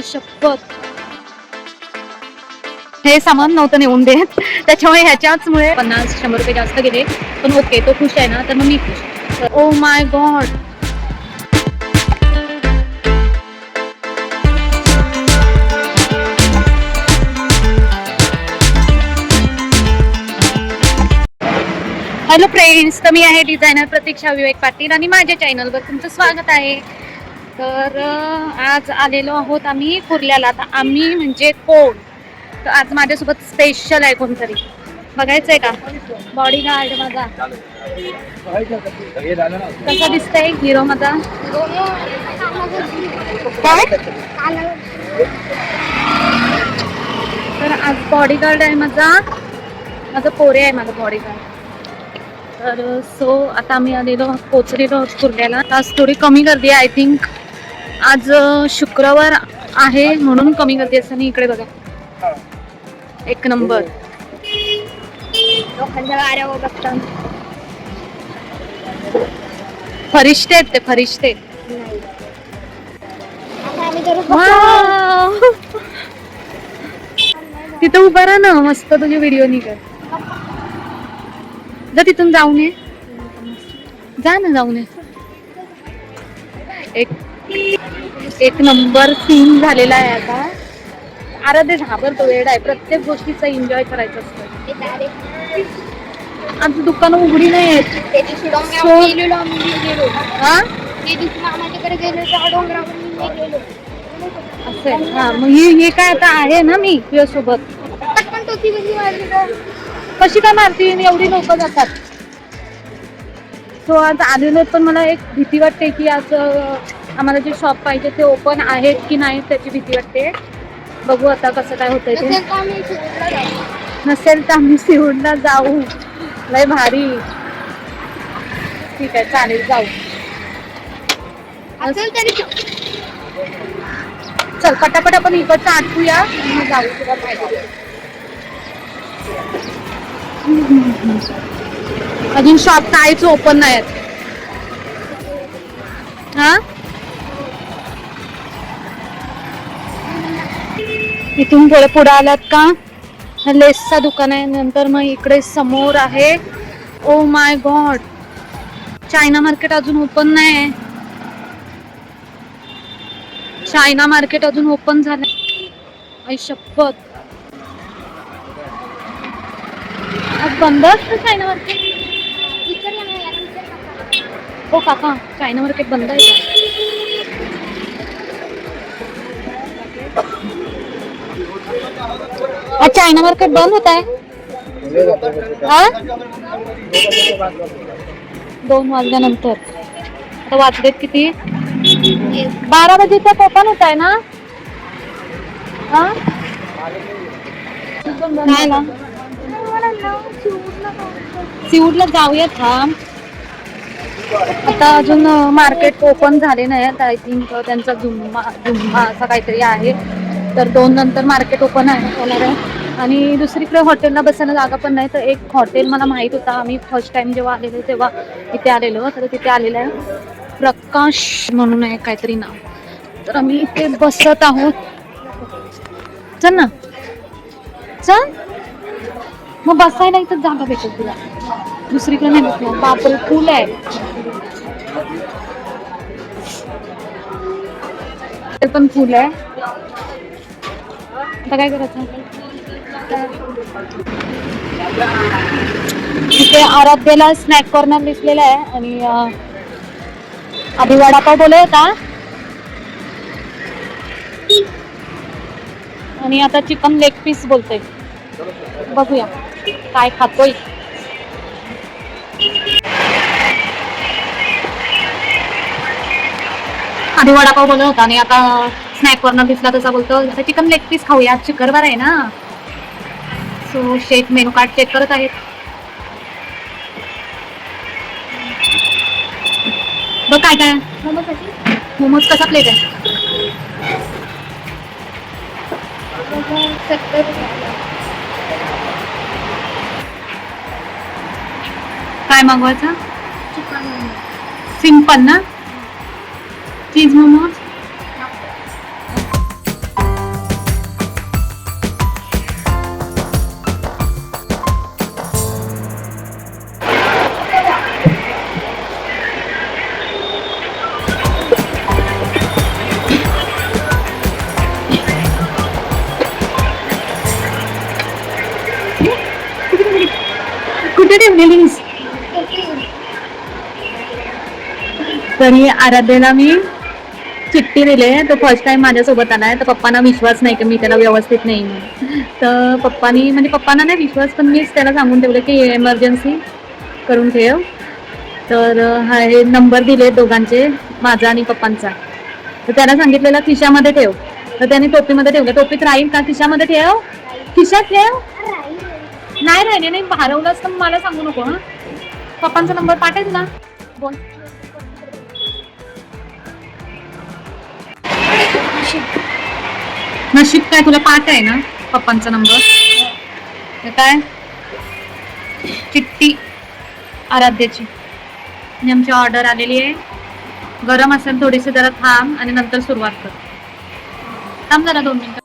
आई शपथ हे सामान नव्हतं नेऊन देत त्याच्यामुळे ह्याच्याचमुळे पन्नास शंभर रुपये जास्त गेले. पण ओके तो खुश आहे ना तर मग मी खुश. Oh my god hello friends तर मी आहे डिझायनर प्रतीक्षा विवेक पाटील आणि माझ्या चॅनलवर तुमचं स्वागत आहे. तर आज आलेलो आहोत आम्ही कुर्ल्याला. तर आम्ही म्हणजे कोण? तर आज माझ्यासोबत स्पेशल आहे कोणतरी. बघायचंय का? बॉडी गार्ड माझा. कसा दिसतंय हिरो माझा? काय? तर आज बॉडी गार्ड आहे माझा. माझा पोरे आहे माझा बॉडी गार्ड तर सो आता आम्ही आलेलो पोचलेलो आहोत कुर्ल्याला. आज थोडी कमी गर्दी आय थिंक आज शुक्रवार आहे म्हणून कमी गर्दी असते. आणि इकडे बघा. एक नंबर. फरिश्ते आहेत ते फरिश्ते! तिथं उभा राहा ना मस्त तुझे व्हिडिओ निघत जा तिथून जाऊन ये. जा ना जाऊन ये. एक एक नंबर सीन झालेला आहे आता. आराधे घाबरतो वेळ आहे प्रत्येक गोष्टीचा एन्जॉय करायचं असतं. आज दुकानं उघडी नाही आहेत त्या दिवशी डोंगरावर सो- गेलेलो आम्ही गेलेलो हा? त्या दिवशी मामाच्याकडे गेलो त्या डोंगरावर मी गेलो. असं आहे. हा मग हे हे काय आता आहे ना मी तुझ्यासोबत? पटकन टोपी बंदी मारली तर कशी काय मारतीन एवढी लोक जातात. सो आज आलेलो पण मला एक भीती वाटते की आज अं, आम्हाला जे शॉप पाहिजे ते ओपन आहेत की नाही त्याची भीती वाटते. बघू आता कसं काय होतंय ते. नसेल तर आम्ही शिवूरला जाऊ. लय भारी. ठीक आहे चालेल जाऊ. असेल तरी चल पटापट आपण इकडचं मग जाऊ तुला पाहिजे अजून शॉप काहीच ओपन नाही आहेत हा? इथून थोडं पुढे आलात का? लेसचा दुकान आहे. नंतर मग इकडे समोर आहे. Oh my god China market अजून ओपन नाही आहे चायना मार्केट अजून ओपन झालं आई शपथ. आज बंद असतं चायना मार्केट? हो काका चायना मार्केट बंद आहे. आज चायना मार्केट बंद होत आहे. दोन वाजल्यानंतर. आता वाजलेत किती? बारा वाजेचा ओपन होत आहे ना? काय ना? सिऊडला जाऊया थांब. आता अजून मार्केट ओपन झाले नाही आय थिंक त्यांचा झुम्मा झुम्मा असा काहीतरी आहे. तर दोन नंतर मार्केट ओपन आहे होणार आहे. आणि दुसरीकडे हॉटेलला बसायला जागा पण नाही. तर एक हॉटेल मला माहीत होता. आम्ही फर्स्ट टाइम जेव्हा आलेलो तेव्हा इथे आलेलो. तर तिथे आलेलं आहे प्रकाश म्हणून आहे काहीतरी नाव. तर आम्ही इथे बसत आहोत. चल ना. चल. मग बसायला इथं जागा भेटेल तुला. दुसरीकडे नाही भेटणार बापरे पूल आहे. पण फुल आहे. आता काय करायचं? इथे आराध्याला स्नॅक कॉर्नर दिसलेला आहे आणि आधी वडापाव बोलत होता. आणि आता चिकन लेग पीस बोलतोय. बघूया काय खातोय. आधी वडापाव बोलत होता आणि आता स्नॅक कॉर्नर दिसला तसा बोलतो आता चिकन लेग पीस खाऊया आज शुक्रवार आहे ना. So chef menu card check करत आहेत. बघ काय काय. मोमोज कसा प्लेट आहे. काय मागवायचं. सिंपल ना? चीज मोमोज? नेलीस तरी आराध्याला मी चिठ्ठी दिले तो फर्स्ट टाइम माझ्यासोबत आलाय तर पप्पांना विश्वास नाही की मी त्याला व्यवस्थित नाही म्हणून. तर पप्पानी म्हणजे पप्पांना नाही विश्वास पण मीच त्याला सांगून ठेवलं की एमर्जन्सी करून ठेव. तर हा हे नंबर दिले दोघांचे माझा आणि पप्पांचा. तर त्याला सांगितलेलं खिशामध्ये ठेव. तर त्याने टोपीमध्ये ठेवलं. टोपीत राहील का खिशामध्ये ठेव? खिशात ठेव. नाही राहिले नाही हरवलंच तर मला सांगू नको हा. पप्पांचा नंबर पाठव ना बोल. नशीब काय तुला पाठ आहे ना पप्पांचा नंबर? काय? चिट्टी आराध्याची. आणि आमची ऑर्डर आलेली आहे. गरम असेल थोडीशी जरा थांब आणि नंतर सुरुवात कर. थांब जरा दोन मिनिटं.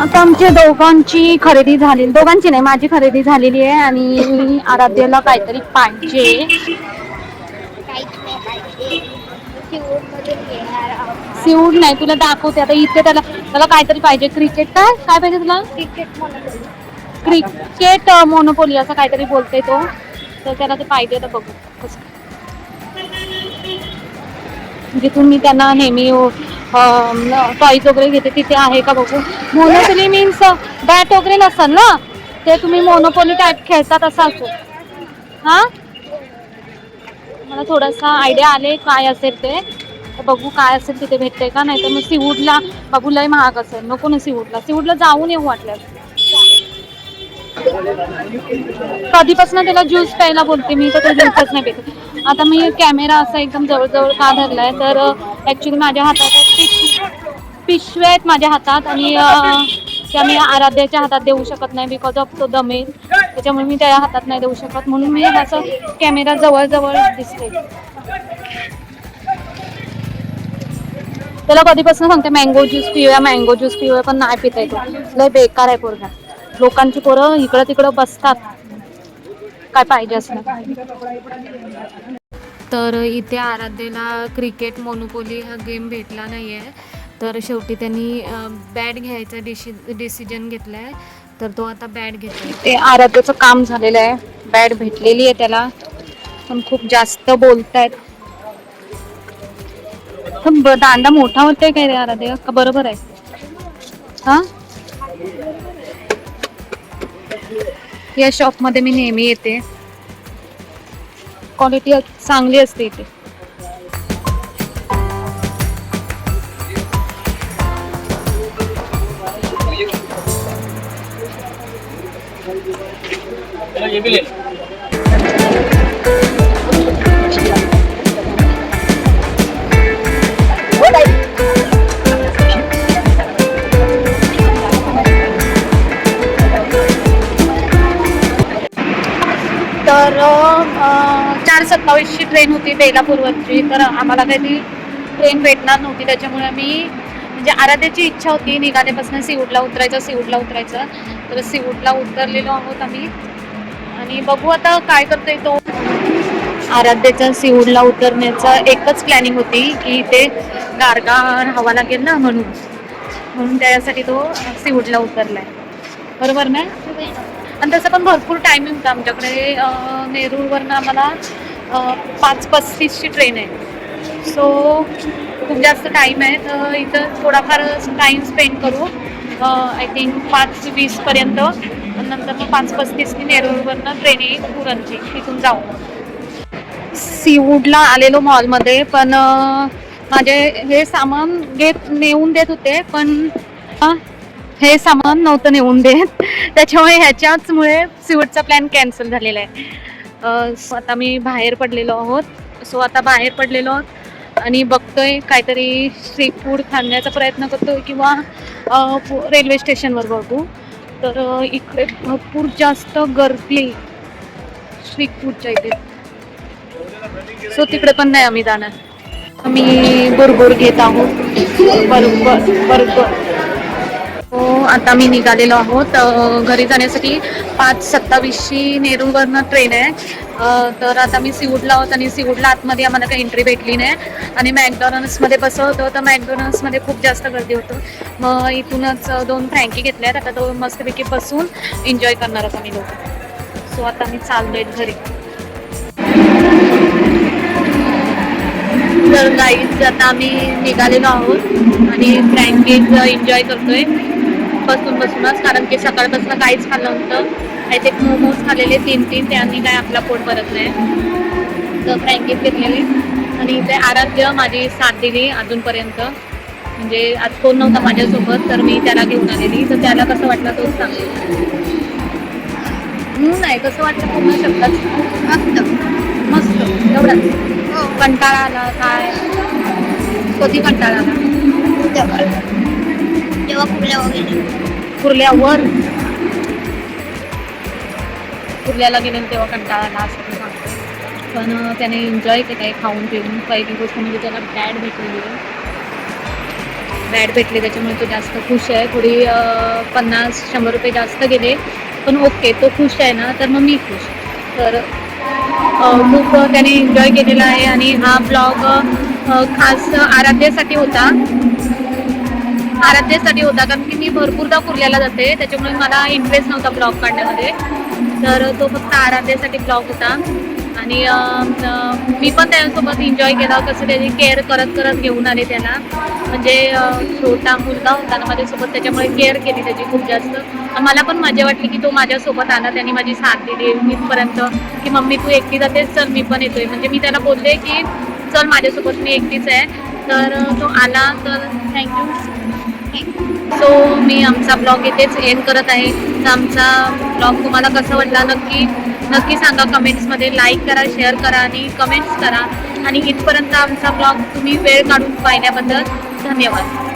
आता आमच्या दोघांची खरेदी झाली. दोघांची नाही माझी खरेदी झालेली आहे आणि आराध्याला काहीतरी पाहिजे. काहीच नाही तुला दाखवते. आता इथे त्याला त्याला काहीतरी पाहिजे. क्रिकेट काय? काय पाहिजे तुला? क्रिकेट क्रिकेट मोनोपोली असं काहीतरी बोलते तो. तर त्याला ते पाहिजे तर बघू. म्हणजे जिथून मी त्यांना नेहमी टॉईज वगैरे घेते तिथे आहे का बघू. मोनोपोली मीन्स बॅट वगैरे नसेल ना? ते तुम्ही मोनोपोली टाईप खेळतात असं असो हा? मला थोडासा आयडिया आले काय असेल ते. तर बघू काय असेल तिथे भेटते का? नाही तर मग सीवूडला बाबू लय महाग असेल. नको ना सीवूडला. सीवूडला जाऊन येऊ वाटल्यास. कधीपासून त्याला ज्यूस प्यायला बोलते मी तर तो ज्यूसच नाही पित. आता मी कॅमेरा असा एकदम जवळजवळ का धरलाय तर ऍक्च्युली माझ्या हातात पिश पिशव्या आहेत माझ्या हातात आणि त्या मी आराध्याच्या हातात देऊ शकत नाही बिकॉज ऑफ तो दमेल त्याच्यामुळे मी त्या हातात नाही देऊ शकत म्हणून मी असं कॅमेरा जवळजवळ दिसते. त्याला कधीपासून सांगते मँगो ज्यूस पिऊया मँगो ज्यूस पिऊया पण नाही पिता येतो. लय बेकार आहे पोरगा. लोकांची पोरं इकडं तिकडं बसतात. काय पाहिजे असं तर इथे आराध्यला क्रिकेट मोनोपोली हा गेम भेटला नाही आहे तर शेवटी त्यांनी बॅट घ्यायचा डिशि डिसिजन घेतला आहे तर तो आता बॅट घेतोय. ते आराध्याचं काम झालेलं आहे. बॅट भेटलेली आहे त्याला. पण खूप जास्त बोलतायत. पण ब- दांडा मोठा होतोय काय रे आराध्य? का बरोबर आहे? हा? या शॉप मध्ये मी नेहमी येते. क्वालिटी चांगली असते इथे. ये भी लो. चार सत्तावीसची ट्रेन होती बेलापूरवरची. तर आम्हाला काही ती ट्रेन भेटणार नव्हती. त्याच्यामुळे मी म्हणजे आराध्याची इच्छा होती निघाल्यापासून सिवूडला उतरायचं सिवूडला उतरायचं. तर सिवूडला उतरलेलो आहोत आम्ही. आणि बघू आता काय करतोय तो. आराध्याच्या सिवूडला उतरण्याचं एकच प्लॅनिंग होती की ते गारगा राहावा लागेल ना म्हणून. म्हणून त्यासाठी तो सिवूडला उतरलाय. बरोबर ना? आणि तसं पण भरपूर टायमिंग होता आमच्याकडे नेरूळवरनं आम्हाला पाच पस्तीसची ट्रेन आहे. सो खूप जास्त टाईम आहे. तर इथं थोडाफार टाईम स्पेंड करू. आय थिंक पाच वीसपर्यंत नंतर मग पाच पस्तीसनी नेरूळवरनं ट्रेन येईल पुरणची तिथून जाऊ. सीवूडला आलेलो मॉलमध्ये पण माझे हे सामान घेत नेऊन देत होते पण हे सामान नव्हतं नेऊन देत. त्याच्यामुळे ह्याच्याचमुळे सिवटचा प्लॅन कॅन्सल झालेला आहे. सो आता मी बाहेर पडलेलो आहोत. सो आता बाहेर पडलेलो आहोत आणि बघतोय काहीतरी स्ट्रीट फूड खाण्याचा प्रयत्न करतोय किंवा पु- रेल्वे स्टेशनवर बघू. तर इकडे भरपूर जास्त गर्दी स्ट्रीट फूडच्या इथे. सो तिकडे पण नाही आम्ही जाणार. आम्ही बुरबुर घेत आहोत. बरोबर बरोबर हो आता मी निघालेलो आहोत. घरी जाण्यासाठी पाच सत्तावीसची नेरूवरनं ट्रेन आहे. तर आता मी सिवूडला आहोत आणि सिवूडला आतमध्ये आम्हाला काही एंट्री भेटली नाही. आणि मॅकडॉनल्ड्समध्ये बसं होतं तर मॅकडॉनल्ड्समध्ये खूप जास्त गर्दी होतं. मग इथूनच दोन फ्रँकी घेतल्यात. आता तो मस्तपैकी बसून एन्जॉय करणार आहोत आम्ही लोक सो आता मी चाललोय घरी. तर गाईज आता आम्ही निघालेलो आहोत आणि फ्रँकीज एन्जॉय करतोय. बसून बसूनच कारण की सकाळपासून काहीच खाल्लं नव्हतं. काही ते मोमोज खाल्लेले तीन तीन त्यांनी काय आपला पोट भरत नाही. तर फ्रँकीज घेतलेले आणि ते आराध्य माझी साथ दिली अजूनपर्यंत. म्हणजे आज कोण नव्हता माझ्यासोबत तर मी त्याला घेऊन आलेली. तर त्याला कसं वाटलं तोच सांगेल नाही कसं वाटलं पूर्ण शब्दात मस्त. मस्त. एवढंच. हो. कंटाळा आला काय? कधी कंटाळा आला? तेव्हा कुर्ल्यावर गेले कुर्ल्यावर. कुर्ल्याला गेले तेव्हा कंटाळा आला असं पण. अं, त्याने एन्जॉय केलं आहे खाऊन पिऊन. पहिली गोष्ट म्हणजे त्याला बॅड भेटलेली आहे. बॅड भेटली त्याच्यामुळे तो जास्त खुश आहे. थोडी अं, पन्नास शंभर रुपये जास्त गेले. पण ओके तो खुश आहे ना तर मग मी खुश. तर अं, खूप त्याने एन्जॉय केलेला आहे. आणि हा ब्लॉग खास आराध्यासाठी होता. आराध्यासाठी होता कारण की मी भरपूरदा कुर्ल्याला जाते त्याच्यामुळे मला इंटरेस्ट नव्हता ब्लॉग काढण्यामध्ये. तर तो फक्त आराध्यासाठी ब्लॉग होता. आणि मी पण त्याच्यासोबत एन्जॉय केला कसं त्याची केअर करत करत घेऊन आले त्याला. म्हणजे छोटा मुलगा होता ना माझ्यासोबत त्याच्यामुळे केअर केली त्याची खूप जास्त. मला पण मजा वाटली की तो माझ्यासोबत आला त्याने माझी साथ दिली इथपर्यंत की मम्मी तू एकटी जातेस चल मी पण येतोय. म्हणजे मी त्याला बोलले की चल माझ्यासोबत मी एकटीच आहे. तर तो आला तर थँक्यू सो मी आमचा ब्लॉग इथेच एंड करत आहे. तर आमचा ब्लॉग तुम्हाला कसं वाटला नक्की नक्की सांगा. कमेंट्समध्ये लाईक करा शेअर करा आणि कमेंट्स करा. आणि इथपर्यंत आमचा ब्लॉग तुम्ही वेळ काढून पाहिल्याबद्दल धन्यवाद.